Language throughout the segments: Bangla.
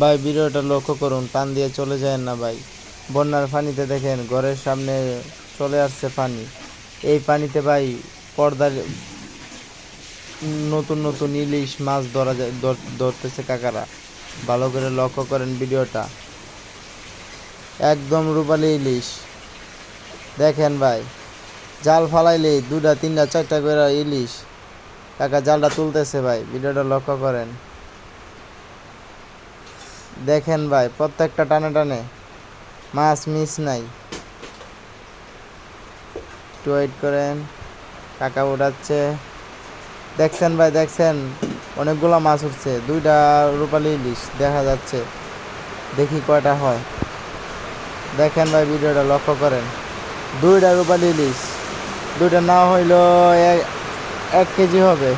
ভাই, ভিডিওটা লক্ষ্য করুন টান দিয়ে চলে যায় না ভাই। বন্যার পানিতে দেখেন, ঘরের সামনে চলে আসছে পানি। এই পানিতে ভাই, পর্দার নতুন নতুন ইলিশ মাছ ধরা যায় ধরতেছে কাকারা। ভালো করে লক্ষ্য করেন ভিডিওটা। একদম রূপালি ইলিশ। দেখেন ভাই, জাল ফালাইলে দুটা তিনটা, চারটা করে ইলিশ। কাকা, জালটা তুলতেছে ভাই, ভিডিওটা লক্ষ্য করেন। দেখেন ভাই, প্রত্যেকটা টানে টানে মাছ মিস নাই। একটু ওয়েট করেন, কাকা উঠাচ্ছে। দেখছেন ভাই, দেখছেন, অনেকগুলো মাছ উঠছে, দুইটা রূপালি ইলিশ, দেখা যাচ্ছে, দেখি কয়টা হয়। দেখেন ভাই, ভিডিওটা লক্ষ্য করেন, দুইটা রূপালি ইলিশ, দুইটা না হইল এক- কেজি হবে।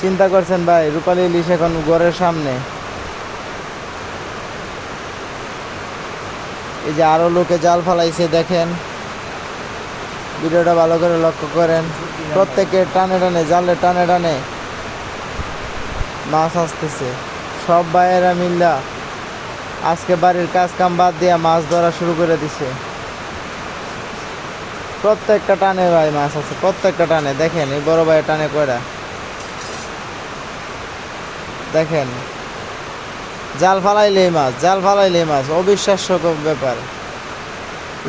চিন্তা করছেন ভাই, রূপালি ইলিশ এখন ঘরের সামনে। এই যে আরও লোকে জাল ফালাইছে, দেখেন। ভিডিওটা ভালো করে লক্ষ্য করেন। প্রত্যেকে টানে টানে, জালে টানে টানে মাছ আসতেছে। সব ভাইয়েরা মিল্লা আজকে বাড়ির কাজ কাম বাদ দিয়ে মাছ ধরা শুরু করে দিছে। প্রত্যেকটা টানে ভাই মাছ আছে, প্রত্যেকটা টানে। দেখেন, এই বড় ভাইয়ের টানে কয়টা? দেখেন। জাল ফালাইলে মাছ, জাল ফালাইলে মাছ অবিশ্বাস্য ব্যাপার।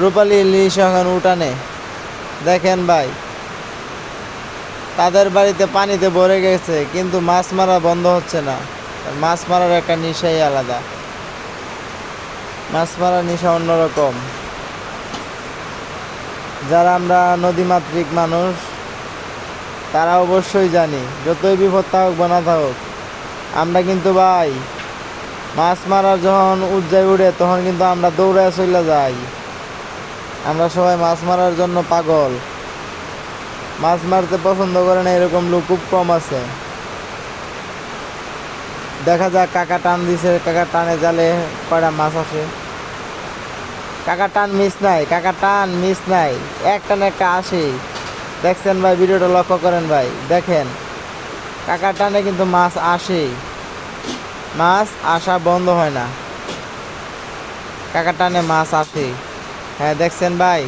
রূপালি ইলিশ এখন উঠানে। দেখেন ভাই, তাদের বাড়িতে পানিতে ভরে গেছে, কিন্তু মাছ মারা বন্ধ হচ্ছে না। মাছ মারার একটা নেশাই আলাদা। মাছ মারার নেশা অন্যরকম। যারা আমরা নদীমাতৃক মানুষ, তারা অবশ্যই জানি, যতই বিপদ থাকুক বা না থাকুক, আমরা কিন্তু ভাই মাছ মারার যখন উজ্জায় উঠে তখন কিন্তু আমরা দৌড়ায় চলে যাই। আমরা সবাই মাছ মারার জন্য পাগল। মাছ মারতে পছন্দ করে না, এরকম লোক খুব কম আছে। দেখা যাক কাকা টান দিছে, কাকা টানে জালে কয়টা মাছ আসে কাকা টান মিস নাই, কাকা টান মিস নাই। একটা না একটা আসে। দেখছেন ভাই, ভিডিওটা লক্ষ্য করেন ভাই, দেখেন। কাকা টানে কিন্তু মাছ আসে। মাছ আসা বন্ধ হয় না। কাকার টানে মাছ আসে। হ্যাঁ দেখছেন ভাই?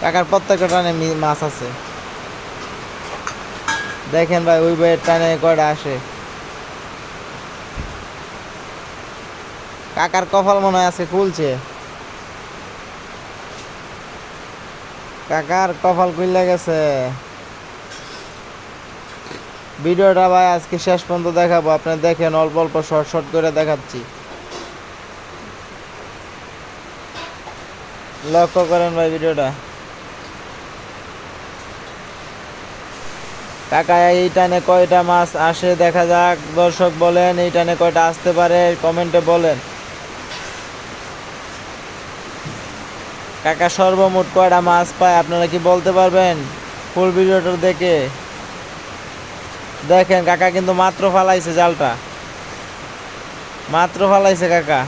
কাকার প্রত্যেকটা টানে মাছ আছে। দেখেন ভাই, ওই বইয়ের টানে কয়টা আসে। কাকার কপাল মনে হয় আজকে খুলছে। কাকার কপাল খুললে গেছে। ভিডিওটা ভাই আজকে শেষ পর্যন্ত দেখাবো। আপনি দেখেন অল্প অল্প, শর্ট শর্ট করে দেখাচ্ছি। লক্ষ্য করেন ভাই ভিডিওটা। কাকা, এই টানে কয়টা মাছ আসে দেখা যাক। দর্শক বলেন, এই টানে কয়টা আসতে পারে? কমেন্টে বলেন। কাকা, সর্বমোট কয়টা মাছ পায়? আপনারা কি বলতে পারবেন? ফুল ভিডিওটা দেখে। দেখেন কাকা কিন্তু মাত্র ফালাইছে জালটা। মাত্র ফালাইছে কাকা।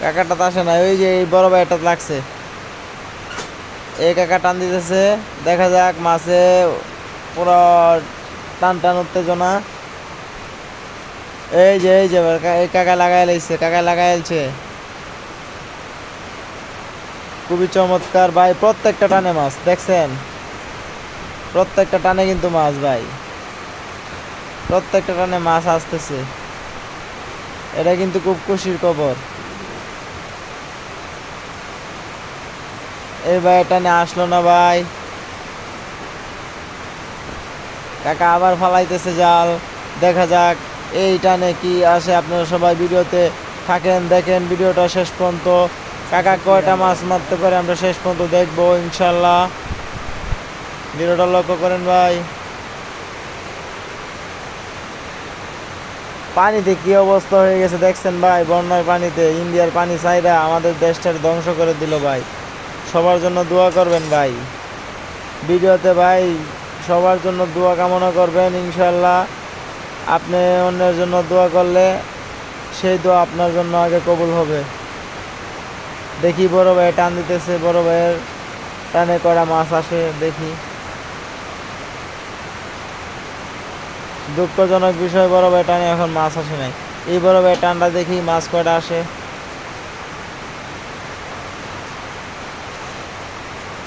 কাকাটা আসে না, ওই যে এই বড় ভাইটা লাগছে। এই কাকা টান দিতেছে, দেখা যাক মাছে পুরো টান টান উত্তেজনা। এই যে এই যে এই কাকা লাগাই লাইছে, কাকা লাগাই লাইছে। খুবই চমৎকার ভাই, প্রত্যেকটা টানে মাছ, দেখছেন? প্রত্যেকটা টানে কিন্তু মাছ ভাই। প্রত্যেকটা টানে মাছ আসতেছে। এটা কিন্তু খুব খুশির খবর। এই ভাই টানে আসলো না ভাই। কাকা আবার ফালাইতেছে জাল। দেখা যাক এই টানে কি আসে। আপনারা সবাই ভিডিওতে থাকেন, দেখেন ভিডিওটা শেষ পর্যন্ত। কাকা কয়টা মাছ মারতে পারে আমরা শেষ পর্যন্ত দেখব, ইনশাল্লাহ। ভিডিওটা লক্ষ্য করেন ভাই। পানিতে কি অবস্থা হয়ে গেছে দেখছেন ভাই? বন্যার পানিতে ইন্ডিয়ার পানি চাইরা আমাদের দেশটার ধ্বংস করে দিল ভাই। সবার জন্য দোয়া করবেন ভাই। ভিডিওতে ভাই, সবার জন্য দোয়া কামনা করবেন ইনশাল্লাহ আপনি অন্যের জন্য দোয়া করলে সেই দোয়া আপনার জন্য আগে কবুল হবে। দেখি বড় ভাই টান দিতেছে, বড় ভাইয়ের টানে করা মাছ আসে, দেখি। দুঃখজনক বিষয়, বড় ভাই টানে এখন মাছ আসে নাই। এই বড় ভাই টান্ডা দেখি মাছ কয়টা আসে।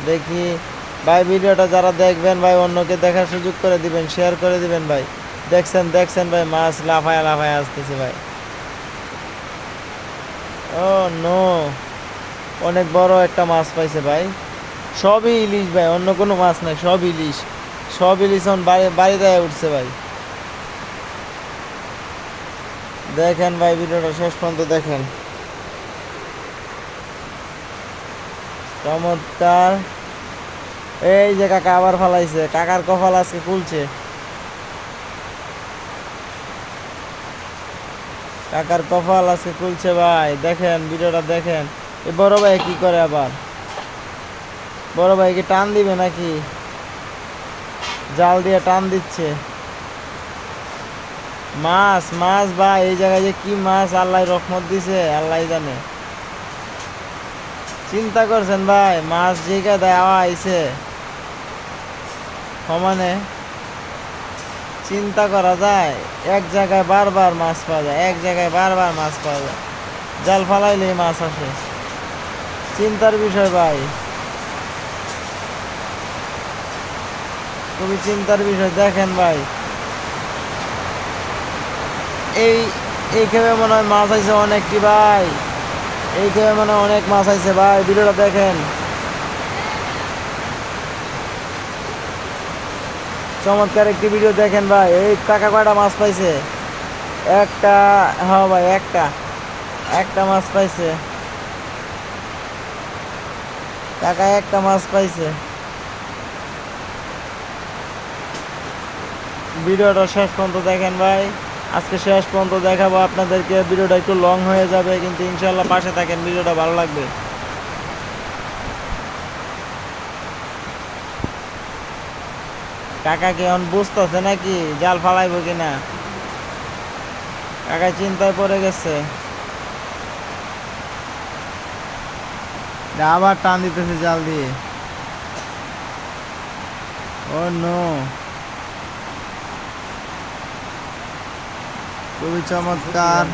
দেখি, ভাই ভিডিওটা যারা দেখবেন ভাই, অন্যকে দেখার সুযোগ করে দিবেন শেয়ার করে দিবেন ভাই। দেখছেন দেখছেন ভাই, মাছ লাফায় লাফায় আসতেছে ভাই। ও নো, অনেক বড় একটা মাছ পাইছে ভাই। সবই ইলিশ ভাই, অন্য কোনো মাছ নাই, সব ইলিশ। সব ইলিশ এখন বাড়ি দেয় উঠছে ভাই। দেখেন ভাই, ভিডিওটা শেষ পর্যন্ত দেখেন। চমৎকার। এই যে কাকা আবার ফালাইছে, কাকার কপাল আজকে খুলছে কাকার কপাল আজকে খুলছে ভাই, দেখেন, ভিডিওটা দেখেন। এই বড় ভাই কি করে আবার? বড় ভাই কি টান দিবে নাকি? জাল দিয়ে টান দিচ্ছে। মাছ মাছ ভাই, এই জায়গায় যে কি মাছ আল্লাহ রহমত দিছে, আল্লাহ জানে। চিন্তা করছেন ভাই, মাছ যেটা দেওয়া আইছে। সমানে চিন্তা করা যায়, এক জায়গায় বারবার মাছ পাওয়া যায়, এক জায়গায় বারবার মাছ পাওয়া যায়। জাল ফালাইলেই মাছ আসে। চিন্তার বিষয় ভাই। খুবই চিন্তার বিষয়, দেখেন ভাই। এই এই মনে হয় মাছ আইছে অনেকটি ভাই। এই মনে হয় অনেক মাছ আইছে ভাই, ভিডিওটা দেখেন। চমৎকার একটি ভিডিও দেখেন ভাই, এই কাকা কয়টা মাছ পাইছে? একটা হ্যাঁ ভাই, একটা। একটা মাছ পাইছে। কাকা একটা মাছ পাইছে। ভিডিওটা শেষ পর্যন্ত দেখেন ভাই। আজকে শেষ পর্যন্ত দেখাবো আপনাদেরকে। ভিডিওটা একটু লং হয়ে যাবে, কিন্তু ইনশাল্লাহ পাশে থাকেন, ভিডিওটা ভালো লাগবে। কাকা কি এখন বুঝতেছে নাকি? জাল ফালাইবো কিনা? কাকা চিন্তায় পড়ে গেছে। আবার টান দিতেছে জাল দিয়ে। Oh no. খুবই চমৎকার।